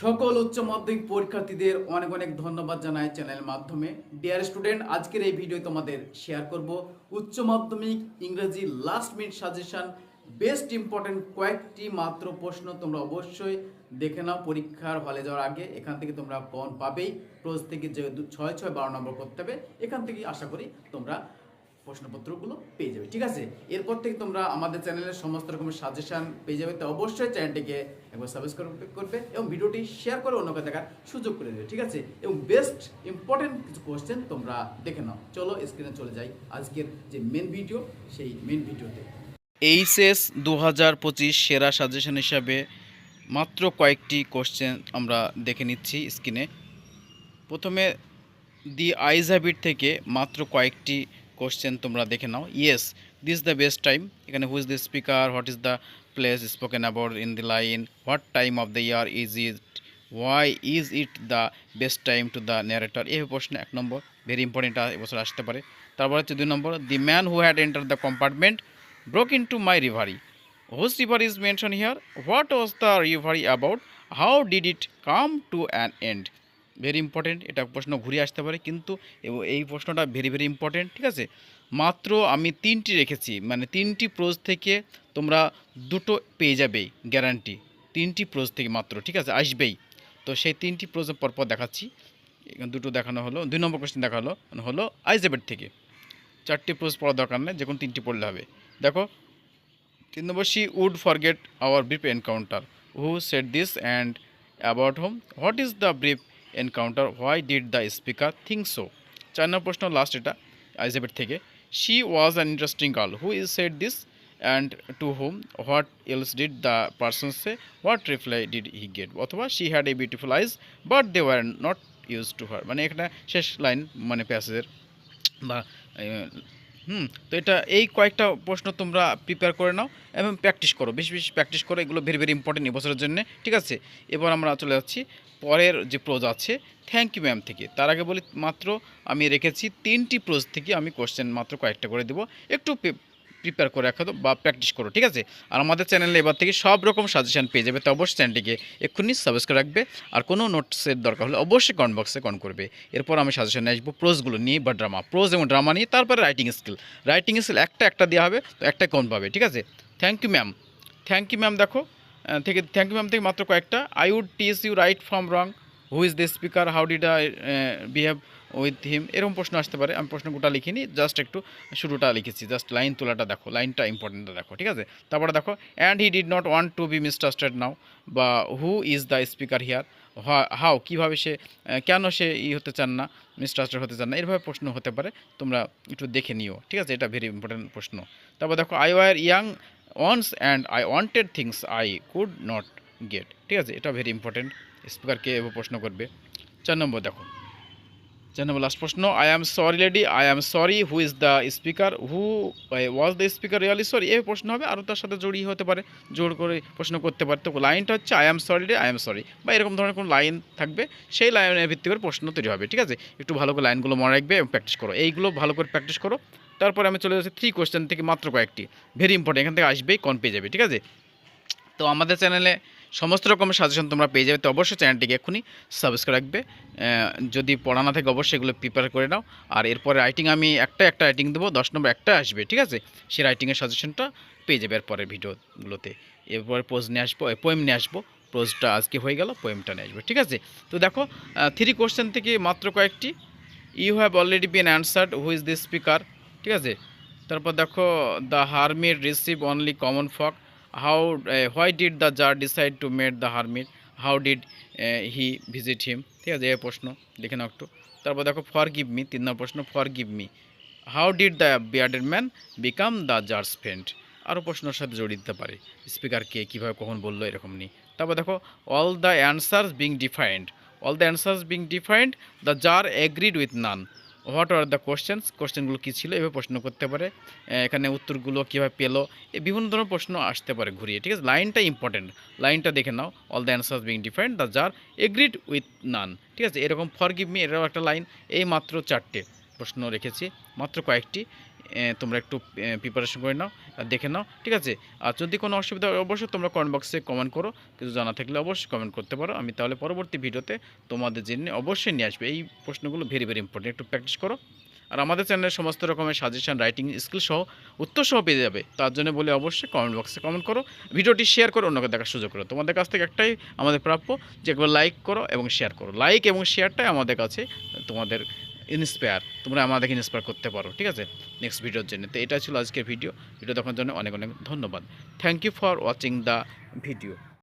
সকল উচ্চ মাধ্যমিক পরীক্ষার্থীদের অনেক অনেক ধন্যবাদ জানাই চ্যানেলের মাধ্যমে। ডিয়ার স্টুডেন্ট আজকের এই ভিডিও তোমাদের শেয়ার করব উচ্চ মাধ্যমিক ইংরেজি last minute suggestion best important কয়েকটি মাত্র প্রশ্ন তোমরা অবশ্যই দেখে নাও পরীক্ষার হলে যাওয়ার আগে। এখান থেকে তোমরা কন পাবেই। প্রোজ থেকে যে ছয় ছয় বারো নম্বর করতে হবে, এখান থেকে আশা করি তোমরা প্রশ্নপত্রগুলো পেয়ে যাবে, ঠিক আছে? এরপর থেকে তোমরা আমাদের চ্যানেলের সমস্ত রকমের সাজেশন পেয়ে যাবে, তো অবশ্যই চ্যানেলটিকে একবার সাবস্ক্রাইব করবে এবং ভিডিওটি শেয়ার করে অন্যকে দেখার সুযোগ করে দেবে, ঠিক আছে? এবং বেস্ট ইম্পর্টেন্ট কিছু কোশ্চেন তোমরা দেখে নাও। চলো স্ক্রিনে চলে যাই আজকের যে মেন ভিডিও সেই মেন ভিডিওতে এইচএস দু হাজার পঁচিশ সেরা সাজেশন হিসাবে মাত্র কয়েকটি কোশ্চেন আমরা দেখে নিচ্ছি স্ক্রিনে প্রথমে দি আইজ হ্যাবিট থেকে মাত্র কয়েকটি কোশ্চেন তোমরা দেখে নাও yes this the best time এখানে who's the speaker what is the place spoken about in the line what time of the year is it why is it the best time to the narrator এই প্রশ্ন এক নম্বর very important এবছর আসতে পারে তারপর হচ্ছে দুই নম্বর the man who had enter the compartment broke into my reverie Whose river is mention here? What was the reverie about? How did it come to an end? Very important এটা প্রশ্ন ঘুরে আসতে পারে, কিন্তু এই প্রশ্নটা ভেরি ভেরি ইম্পর্টেন্ট ঠিক আছে? মাত্র আমি তিনটি রেখেছি মানে তিনটি প্রোজ থেকে তোমরা দুটো পেয়ে যাবেই গ্যারান্টি তিনটি প্রোজ থেকে মাত্র, ঠিক আছে? আসবেই। তো সেই তিনটি প্রোজ পরপর দেখাচ্ছি। দুটো দেখানো হলো, দুই নম্বর কোশ্চেন দেখা হলো হলো আইজেবের থেকে। চারটি প্রোজ পড়ার দরকার নেই, যে কোনো তিনটি পড়লে হবে। দেখো, তিন নম্বর she would forget our brief encounter who said this and about whom what is the brief encounter why did the speaker think so চার নম্বর প্রশ্ন লাস্ট এটা আইজেবেট থেকে। She was an interesting girl who is said this and to whom what else did the person say what reply did he get অথবা she had a beautiful eyes but they were not used to হার মানে এখানে শেষ line মানে প্যাসেজের বা হুম, তো এটা এই কয়েকটা প্রশ্ন তোমরা প্রিপেয়ার করে নাও এবং প্র্যাকটিস করো। বেশি বেশি প্র্যাকটিস করো, এগুলো ভেরি ভেরি ইম্পর্টেন্ট এবছরের জন্য, ঠিক আছে? এবার আমরা চলে যাচ্ছি পরের যে প্রোজ আছে থ্যাংক ইউ ম্যাম থেকে। তার আগে বলি মাত্র আমি রেখেছি তিনটি প্রোজ থেকে আমি কোশ্চেন মাত্র কয়েকটা করে দেবো। একটু প্রিপেয়ার করে রাখো বা প্র্যাকটিস করো, ঠিক আছে? আর আমাদের চ্যানেলে এবার থেকে সব রকম সাজেশন পেয়ে যাবে, তো অবশ্যই চ্যানেলটিকে এক্ষুনি সাবস্ক্রাইব রাখবে। আর কোনো নোটসের দরকার হলে অবশ্যই কমেন্ট বক্সে কন করবে। এরপর আমি সাজেশনে আসব প্রোজগুলো নিয়ে, বা ড্রামা প্রোজ এবং ড্রামা নিয়ে, তারপরে রাইটিং স্কিল রাইটিং স্কিল একটা একটা দেওয়া হবে, তো একটা কম পাবে, ঠিক আছে? Thank you ma'am thank you ma'am দেখো থেকে থ্যাংক ইউ ম্যাম থেকে মাত্র কয়েকটা। I would teach you right from wrong who is the speaker how did I behave with him এরকম প্রশ্ন আসতে পারে। আমি প্রশ্ন গোটা লিখিনি জাস্ট একটু শুরুটা লিখেছি। জাস্ট লাইন তোলাটা দেখো লাইনটা ইম্পর্টেন্ট দেখো, ঠিক আছে? তারপরে দেখো and he did not want to be mistrusted now বা who is the speaker here how কীভাবে সে কেন সে ই হতে চান না মিসট্রাস্টেড হতে চান না, এরভাবে প্রশ্ন হতে পারে। তোমরা একটু দেখে নিও, ঠিক আছে? এটা ভেরি ইম্পর্টেন্ট প্রশ্ন। তারপর দেখো I were young once and I wanted things I could not get ঠিক আছে? এটা ভেরি ইম্পর্টেন্ট স্পিকারকে এভাবে প্রশ্ন করবে। চার নম্বর দেখো। চার নম্বর লাস্ট প্রশ্ন I am sorry lady I am sorry who is the speaker who was the speaker really sorry এই প্রশ্ন হবে আরও তার সাথে জড়িয়ে হতে পারে, জোর করে প্রশ্ন করতে পারে। তো লাইনটা হচ্ছে I am sorry I am sorry বা এরকম ধরনের কোনো লাইন থাকবে, সেই লাইনের ভিত্তি করে প্রশ্ন তৈরি হবে, ঠিক আছে? একটু ভালো করে লাইনগুলো মনে রাখবে এবং প্র্যাকটিস করো। এইগুলো ভালো করে প্র্যাকটিস করো। তারপরে আমি চলে যাচ্ছি থ্রি কোয়েশ্চেন থেকে মাত্র কয়েকটি। ভেরি ইম্পর্টেন্ট এখান থেকে আসবেই, কন পেয়ে যাবে, ঠিক আছে? তো আমাদের চ্যানেলে সমস্ত রকমের সাজেশন তোমরা পেয়ে যাবে, তো অবশ্যই চ্যানেলটিকে এক্ষুনি সাবস্ক্রাইব রাখবে। যদি পড়া না থাকে অবশ্যই এগুলো প্রিপেয়ার করে নাও। আর এরপরে রাইটিং আমি একটা একটা রাইটিং দেবো, দশ নম্বর একটা আসবে, ঠিক আছে? সেই রাইটিংয়ের সাজেশনটা পেয়ে যাবে এরপরের ভিডিওগুলোতে এরপরে পোজ নিয়ে আসব পোয়েম নিয়ে আসব। প্রোজটা আজকে হয়ে গেল পোয়েমটা নিয়ে আসব, ঠিক আছে? তো দেখো থ্রি কোশ্চেন থেকে মাত্র কয়েকটি। You have already been answered who is the speaker ঠিক আছে? তারপর দেখো the hermit receive only common folk how why did the tsar decide to met the hermit how did he visit him ঠিক আছে এই প্রশ্ন লিখে নাও একটু। তারপর দেখো ফর গিভ মি তিন নম্বর প্রশ্ন forgive me how did the bearded man become the tsar's friend আরও প্রশ্নের সাথে জড়িয়ে দিতে পারে। স্পিকার কে কীভাবে কখন বলল, এরকম নিয়ে তারপর দেখো all the answers being defined all the answers being defined the tsar agreed with none what are the questions কোশ্চেনগুলো কী ছিল? এভাবে প্রশ্ন করতে পারে। এখানে উত্তরগুলো কীভাবে পেল? এই বিভিন্ন ধরনের প্রশ্ন আসতে পারে ঘুরিয়ে, ঠিক আছে? লাইনটা ইম্পর্টেন্ট লাইনটা দেখে নাও। All the answers being different the tsar agreed with none ঠিক আছে? এরকম ফর গিভ মি এটাও একটা লাইন এই মাত্র চারটে প্রশ্ন রেখেছি। মাত্র কয়েকটি। তোমরা একটু প্রিপারেশন করে নাও দেখে নাও, ঠিক আছে? আর যদি কোনো অসুবিধা হয়, অবশ্যই তোমরা কমেন্ট বক্সে কমেন্ট করো, কিছু জানা থাকলে অবশ্যই কমেন্ট করতে পারো। আমি তাহলে পরবর্তী ভিডিওতে তোমাদের জন্য অবশ্যই নিয়ে আসবে। এই প্রশ্নগুলো ভেরি ভেরি ইম্পর্টেন্ট একটু প্র্যাকটিস করো। আর আমাদের চ্যানেলে সমস্ত রকমের সাজেশন রাইটিং স্কিল সহ উত্তর সহ পেয়ে যাবে। তার জন্য বলে অবশ্যই কমেন্ট বক্সে কমেন্ট করো। ভিডিওটি শেয়ার করো অন্যকে দেখার সুযোগ করো তোমাদের কাছ থেকে একটাই আমাদের প্রাপ্য, যে একবার লাইক করো এবং শেয়ার করো। লাইক এবং শেয়ারটাই আমাদের কাছে তোমাদের ইন্সপায়ার তোমরা আমাদেরকে ইন্সপায়ার করতে পারো, ঠিক আছে? নেক্সট ভিডিওর জন্য। তো এটা ছিল আজকের ভিডিও ভিডিও দেখার জন্য অনেক অনেক ধন্যবাদ। Thank you for watching the video